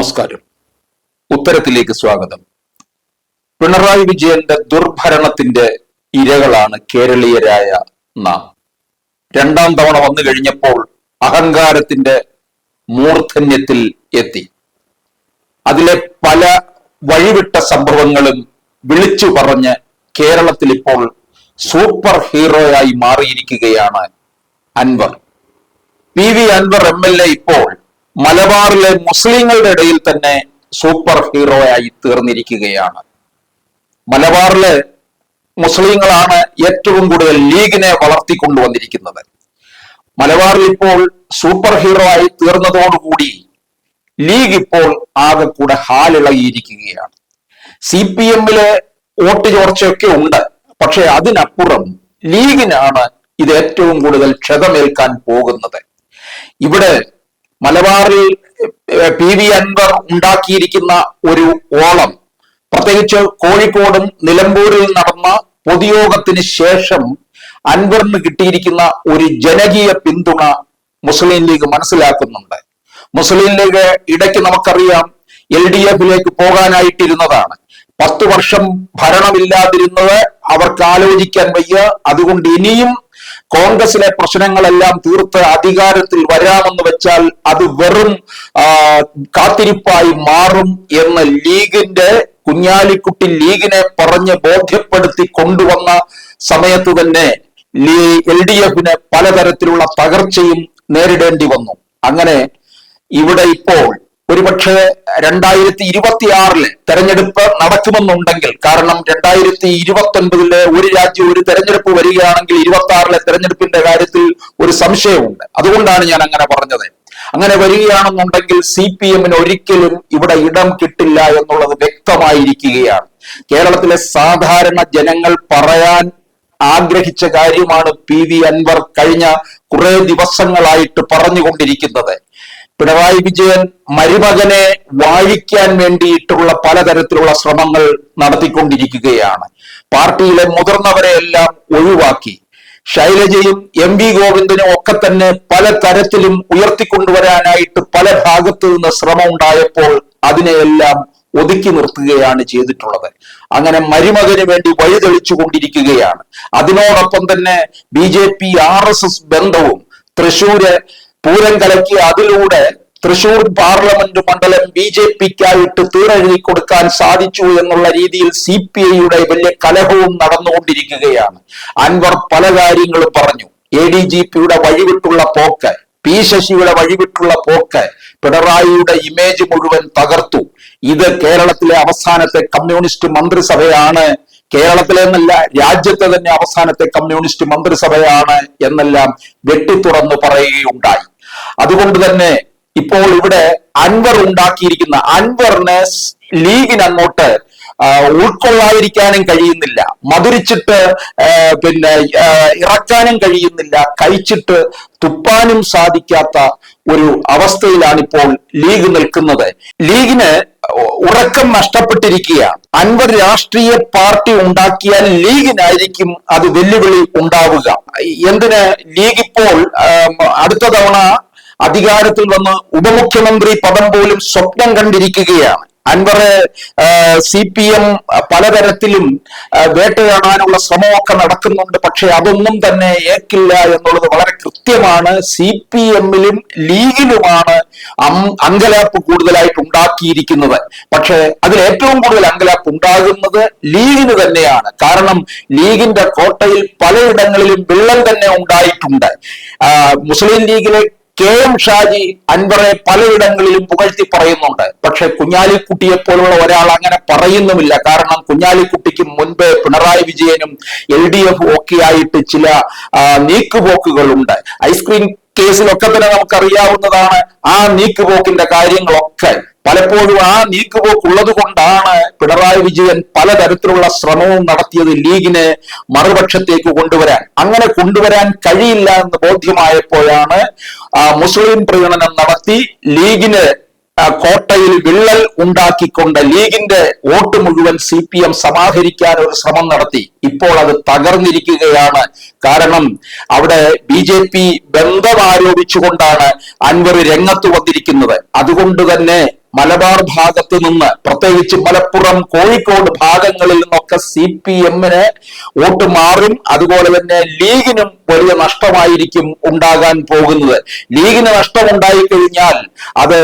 നമസ്കാരം. ഉത്തരത്തിലേക്ക് സ്വാഗതം. പിണറായി വിജയന്റെ ദുർഭരണത്തിന്റെ ഇരകളാണ് കേരളീയരായ നാം. രണ്ടാം തവണ വന്നു കഴിഞ്ഞപ്പോൾ അഹങ്കാരത്തിന്റെ മൂർധന്യത്തിൽ എത്തി. അതിലെ പല വഴിവിട്ട സംഭവങ്ങളും വിളിച്ചു പറഞ്ഞ് കേരളത്തിൽ ഇപ്പോൾ സൂപ്പർ ഹീറോയായി മാറിയിരിക്കുകയാണ് Anvar. P V Anvar M L A ഇപ്പോൾ മലബാറിലെ മുസ്ലിങ്ങളുടെ ഇടയിൽ തന്നെ സൂപ്പർ ഹീറോ ആയി തീർന്നിരിക്കുകയാണ്. മലബാറിലെ മുസ്ലിങ്ങളാണ് ഏറ്റവും കൂടുതൽ ലീഗിനെ വളർത്തിക്കൊണ്ടുവന്നിരിക്കുന്നത്. മലബാറിൽ ഇപ്പോൾ സൂപ്പർ ഹീറോ ആയി തീർന്നതോടുകൂടി ലീഗ് ഇപ്പോൾ ആകെ കൂടെ ഹാലിളകിയിരിക്കുകയാണ് സി പി എമ്മിലെ വോട്ട് ചോർച്ചയൊക്കെ ഉണ്ട്. പക്ഷെ അതിനപ്പുറം ലീഗിനാണ് ഇത് ഏറ്റവും കൂടുതൽ ക്ഷതമേൽക്കാൻ പോകുന്നത്. ഇവിടെ മലബാറിൽ പി വി അൻവർ ഉണ്ടാക്കിയിരിക്കുന്ന ഒരു ഓളം. പ്രത്യേകിച്ച് കോഴിക്കോടും നിലമ്പൂരിൽ നടന്ന പൊതുയോഗത്തിന് ശേഷം അൻവറിന് കിട്ടിയിരിക്കുന്ന ഒരു ജനകീയ പിന്തുണ മുസ്ലിം ലീഗ് മനസ്സിലാക്കുന്നുണ്ട്. മുസ്ലിം ലീഗ് ഇടയ്ക്ക് നമുക്കറിയാം എൽ ഡി എഫിലേക്ക് പോകാനായിട്ടിരുന്നതാണ്. പത്തു വർഷം ഭരണമില്ലാതിരുന്നത് അവർക്ക് ആലോചിക്കാൻ വയ്യ. അതുകൊണ്ട് ഇനിയും കോൺഗ്രസിലെ പ്രശ്നങ്ങളെല്ലാം തീർത്ത് അധികാരത്തിൽ വരാമെന്ന് വെച്ചാൽ അത് വെറും കാത്തിരിപ്പായി മാറും എന്ന് ലീഗിന്റെ കുഞ്ഞാലിക്കുട്ടി ലീഗിനെ പറഞ്ഞ് ബോധ്യപ്പെടുത്തി കൊണ്ടുവന്ന സമയത്ത് തന്നെ എൽ ഡി എഫിന് പലതരത്തിലുള്ള തകർച്ചയും നേരിടേണ്ടി വന്നു. അങ്ങനെ ഇവിടെ ഇപ്പോൾ ഒരുപക്ഷെ രണ്ടായിരത്തി ഇരുപത്തി ആറിൽ തെരഞ്ഞെടുപ്പ് നടക്കുമെന്നുണ്ടെങ്കിൽ കാരണം രണ്ടായിരത്തി ഇരുപത്തി ഒൻപതിൽ ഒരു രാജ്യം ഒരു തെരഞ്ഞെടുപ്പ് വരികയാണെങ്കിൽ ഇരുപത്തി ആറിലെ തെരഞ്ഞെടുപ്പിന്റെ കാര്യത്തിൽ ഒരു സംശയമുണ്ട് അതുകൊണ്ടാണ് ഞാൻ അങ്ങനെ പറഞ്ഞത്. അങ്ങനെ വരികയാണെന്നുണ്ടെങ്കിൽ സി പി എമ്മിന് ഒരിക്കലും ഇവിടെ ഇടം കിട്ടില്ല എന്നുള്ളത് വ്യക്തമായിരിക്കുകയാണ്. കേരളത്തിലെ സാധാരണ ജനങ്ങൾ പറയാൻ ആഗ്രഹിച്ച കാര്യമാണ് പി വി അൻവർ കഴിഞ്ഞ കുറെ ദിവസങ്ങളായിട്ട് പറഞ്ഞുകൊണ്ടിരിക്കുന്നത്. പിണറായി വിജയൻ മരുമകനെ വാഴിക്കാൻ വേണ്ടിയിട്ടുള്ള പലതരത്തിലുള്ള ശ്രമങ്ങൾ നടത്തിക്കൊണ്ടിരിക്കുകയാണ്. പാർട്ടിയിലെ മുതിർന്നവരെ എല്ലാം ഒഴിവാക്കി. ശൈലജയും എം വി ഗോവിന്ദനും ഒക്കെ തന്നെ പല തരത്തിലും ഉയർത്തിക്കൊണ്ടുവരാനായിട്ട് പല ഭാഗത്തു നിന്ന് ശ്രമം ഉണ്ടായപ്പോൾ അതിനെയെല്ലാം ഒതുക്കി നിർത്തുകയാണ് ചെയ്തിട്ടുള്ളത്. അങ്ങനെ മരുമകന് വേണ്ടി വഴിതെളിച്ചു കൊണ്ടിരിക്കുകയാണ് അതിനോടൊപ്പം തന്നെ B J P R S S ബന്ധവും തൃശൂര് പൂരം കലക്കി അതിലൂടെ തൃശൂർ പാർലമെന്റ് മണ്ഡലം ബി ജെ പിക്കായിട്ട് തീരെഴുതി കൊടുക്കാൻ സാധിച്ചു എന്നുള്ള രീതിയിൽ സി പി ഐയുടെ വലിയ കലഹവും നടന്നുകൊണ്ടിരിക്കുകയാണ്. അൻവർ പല കാര്യങ്ങളും പറഞ്ഞു. എ ഡി ജി പിയുടെ വഴിവിട്ടുള്ള പോക്ക് പി ശശിയുടെ വഴിവിട്ടുള്ള പോക്ക് പിണറായിയുടെ ഇമേജ് മുഴുവൻ തകർത്തു. ഇത് കേരളത്തിലെ അവസാനത്തെ കമ്മ്യൂണിസ്റ്റ് മന്ത്രിസഭയാണ്. കേരളത്തിലെ എന്നല്ല രാജ്യത്തെ തന്നെ അവസാനത്തെ കമ്മ്യൂണിസ്റ്റ് മന്ത്രിസഭയാണ് എന്നെല്ലാം വെട്ടിത്തുറന്നു പറയുകയുണ്ടായി. അതുകൊണ്ട് തന്നെ ഇപ്പോൾ ഇവിടെ അൻവർ ഉണ്ടാക്കിയിരിക്കുന്ന അൻവറിനെ ലീഗിന് അങ്ങോട്ട് ഉൾക്കൊള്ളാതിരിക്കാനും കഴിയുന്നില്ല. മധുരിച്ചിട്ട് പിന്നെ ഇറക്കാനും കഴിയുന്നില്ല. കഴിച്ചിട്ട് തുപ്പാനും സാധിക്കാത്ത ഒരു അവസ്ഥയിലാണ് ഇപ്പോൾ ലീഗ് നിൽക്കുന്നത്. ലീഗിന് ഉറക്കം നഷ്ടപ്പെട്ടിരിക്കുകയാണ്. അൻവർ രാഷ്ട്രീയ പാർട്ടി ഉണ്ടാക്കിയാൽ ലീഗിനായിരിക്കും അത് വെല്ലുവിളി ഉണ്ടാവുക. എന്തിന്? ലീഗ് ഇപ്പോൾ അടുത്ത തവണ അധികാരത്തിൽ വന്ന് ഉപമുഖ്യമന്ത്രി പദം പോലും സ്വപ്നം കണ്ടിരിക്കുകയാണ്. അൻവർ സി പി എം പലതരത്തിലും വേട്ട വേട്ടയാടാനുള്ള ശ്രമമൊക്കെ നടക്കുന്നുണ്ട്. പക്ഷെ അതൊന്നും തന്നെ ഏക്കില്ല എന്നുള്ളത് വളരെ കൃത്യമാണ്. സി പി എമ്മിലും ലീഗിലുമാണ് അങ്കലാപ്പ് കൂടുതലായിട്ട് ഉണ്ടാക്കിയിരിക്കുന്നത്. പക്ഷെ അതിൽ ഏറ്റവും കൂടുതൽ അങ്കലാപ്പ് ഉണ്ടാകുന്നത് ലീഗിന് തന്നെയാണ്. കാരണം ലീഗിന്റെ കോട്ടയിൽ പലയിടങ്ങളിലും വിള്ളൽ തന്നെ ഉണ്ടായിട്ടുണ്ട്. മുസ്ലിം ലീഗിലെ കെ എം ഷാജി അൻവറെ പലയിടങ്ങളിലും പുകഴ്ത്തി പറയുന്നുണ്ട്. പക്ഷെ കുഞ്ഞാലിക്കുട്ടിയെ പോലുള്ള ഒരാൾ അങ്ങനെ പറയുന്നുമില്ല. കാരണം കുഞ്ഞാലിക്കുട്ടിക്ക് മുൻപേ പിണറായി വിജയനും എൽ ഡി എഫും ഒക്കെ ആയിട്ട് ചില നീക്കുപോക്കുകളുണ്ട്. ഐസ്ക്രീം കേസിലൊക്കെ തന്നെ നമുക്കറിയാവുന്നതാണ് ആ നീക്കുപോക്കിന്റെ കാര്യങ്ങളൊക്കെ. പലപ്പോഴും ആ നീക്കുപോക്ക് ഉള്ളത് കൊണ്ടാണ് പിണറായി വിജയൻ പലതരത്തിലുള്ള ശ്രമവും നടത്തിയത് ലീഗിനെ മറുപക്ഷത്തേക്ക് കൊണ്ടുവരാൻ. അങ്ങനെ കൊണ്ടുവരാൻ കഴിയില്ല എന്ന് ബോധ്യമായപ്പോഴാണ് മുസ്ലിം പ്രീണനം നടത്തി ലീഗിന് കോട്ടയിൽ വിള്ളൽ ഉണ്ടാക്കിക്കൊണ്ട് ലീഗിന്റെ വോട്ട് മുഴുവൻ സി പി എം സമാഹരിക്കാൻ ഒരു ശ്രമം നടത്തി. ഇപ്പോൾ അത് തകർന്നിരിക്കുകയാണ്. കാരണം അവിടെ ബി ജെ പി ബന്ധം ആരോപിച്ചുകൊണ്ടാണ് അൻവർ രംഗത്ത് വന്നിരിക്കുന്നത്. അതുകൊണ്ട് തന്നെ മലബാർ ഭാഗത്ത് നിന്ന് പ്രത്യേകിച്ച് മലപ്പുറം കോഴിക്കോട് ഭാഗങ്ങളിൽ നിന്നൊക്കെ സി പി എമ്മിന് വോട്ട് മാറും. അതുപോലെ തന്നെ ലീഗിനും വലിയ നഷ്ടമായിരിക്കും ഉണ്ടാകാൻ പോകുന്നത്. ലീഗിന് നഷ്ടമുണ്ടായി കഴിഞ്ഞാൽ അത്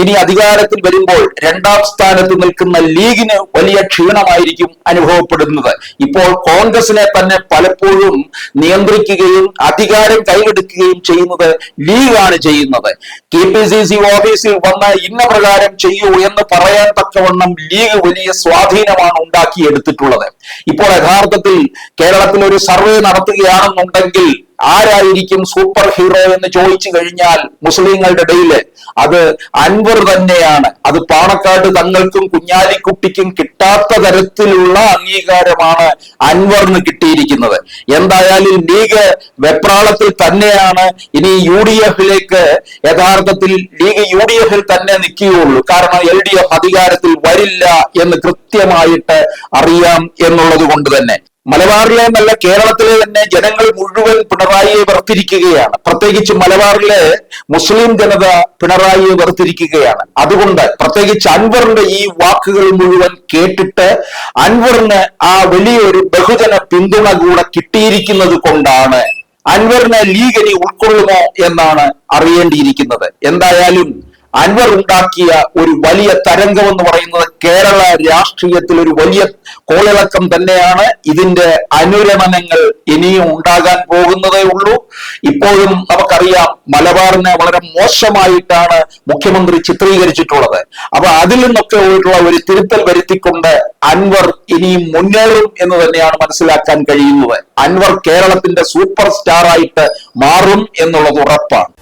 ഇനി അധികാരത്തിൽ വരുമ്പോൾ രണ്ടാം സ്ഥാനത്ത് നിൽക്കുന്ന ലീഗിന് വലിയ ക്ഷീണമായിരിക്കും അനുഭവപ്പെടുന്നത്. ഇപ്പോൾ കോൺഗ്രസിനെ തന്നെ പലപ്പോഴും നിയന്ത്രിക്കുകയും അധികാരം കൈയെടുക്കുകയും ചെയ്യുന്നത് ലീഗാണ് ചെയ്യുന്നത്. കെ പി സി സി ഓഫീസിൽ വന്ന ഇന്ന പ്രകാരം ചെയ്യൂ എന്ന് പറയാൻ തക്കവണ്ണം ലീഗ് വലിയ സ്വാധീനമാണ് ഉണ്ടാക്കിയെടുത്തിട്ടുള്ളത്. ഇപ്പോൾ യഥാർത്ഥത്തിൽ കേരളത്തിൽ ഒരു സർവേ നടത്തുകയാണെന്നുണ്ടെങ്കിൽ ആരായിരിക്കും സൂപ്പർ ഹീറോ എന്ന് ചോദിച്ചു കഴിഞ്ഞാൽ മുസ്ലിങ്ങളുടെ ഇടയിൽ അത് അൻവർ തന്നെയാണ്. അത് പാണക്കാട് തങ്ങൾക്കും കുഞ്ഞാലിക്കുട്ടിക്കും കിട്ടാത്ത തരത്തിലുള്ള അംഗീകാരമാണ് അൻവറിന് കിട്ടിയിരിക്കുന്നത്. എന്തായാലും ലീഗ് വെപ്രാളത്തിൽ തന്നെയാണ് ഇനി യു ഡി എഫിലേക്ക് യഥാർത്ഥത്തിൽ ലീഗ് യു ഡി എഫിൽ തന്നെ നിൽക്കുകയുള്ളൂ. കാരണം എൽ ഡി എഫ് അധികാരത്തിൽ വരില്ല എന്ന് കൃത്യമായിട്ട് അറിയാം എന്നുള്ളത് കൊണ്ട് തന്നെ. മലബാറിലെ നല്ല കേരളത്തിലെ തന്നെ ജനങ്ങൾ മുഴുവൻ പിണറായിയെ വെറുത്തിരിക്കുകയാണ്. പ്രത്യേകിച്ച് മലബാറിലെ മുസ്ലിം ജനത പിണറായിയെ വെറുത്തിരിക്കുകയാണ്. അതുകൊണ്ട് പ്രത്യേകിച്ച് അൻവറിന്റെ ഈ വാക്കുകൾ മുഴുവൻ കേട്ടിട്ട് അൻവറിന് ആ വലിയൊരു ബഹുജന പിന്തുണ കൂടെ കിട്ടിയിരിക്കുന്നത് കൊണ്ടാണ് അൻവറിനെ ലീഗ് ഇനി ഉൾക്കൊള്ളുമോ എന്നാണ് അറിയേണ്ടിയിരിക്കുന്നത്. എന്തായാലും അൻവർ ഉണ്ടാക്കിയ ഒരു വലിയ തരംഗം എന്ന് പറയുന്നത് കേരള രാഷ്ട്രീയത്തിൽ ഒരു വലിയ കോളിളക്കം തന്നെയാണ്. ഇതിന്റെ അനുരണനങ്ങൾ ഇനിയും ഉണ്ടാകാൻ പോകുന്നതേ ഉള്ളൂ. ഇപ്പോഴും നമുക്കറിയാം മലബാറിനെ വളരെ മോശമായിട്ടാണ് മുഖ്യമന്ത്രി ചിത്രീകരിച്ചിട്ടുള്ളത്. അപ്പൊ അതിൽ നിന്നൊക്കെ ഉള്ള ഒരു തിരുത്തൽ വരുത്തിക്കൊണ്ട് അൻവർ ഇനിയും മുന്നേറും എന്ന് തന്നെയാണ് മനസ്സിലാക്കാൻ കഴിയുന്നത്. അൻവർ കേരളത്തിന്റെ സൂപ്പർ സ്റ്റാർ ആയിട്ട് മാറും എന്നുള്ളത് ഉറപ്പാണ്.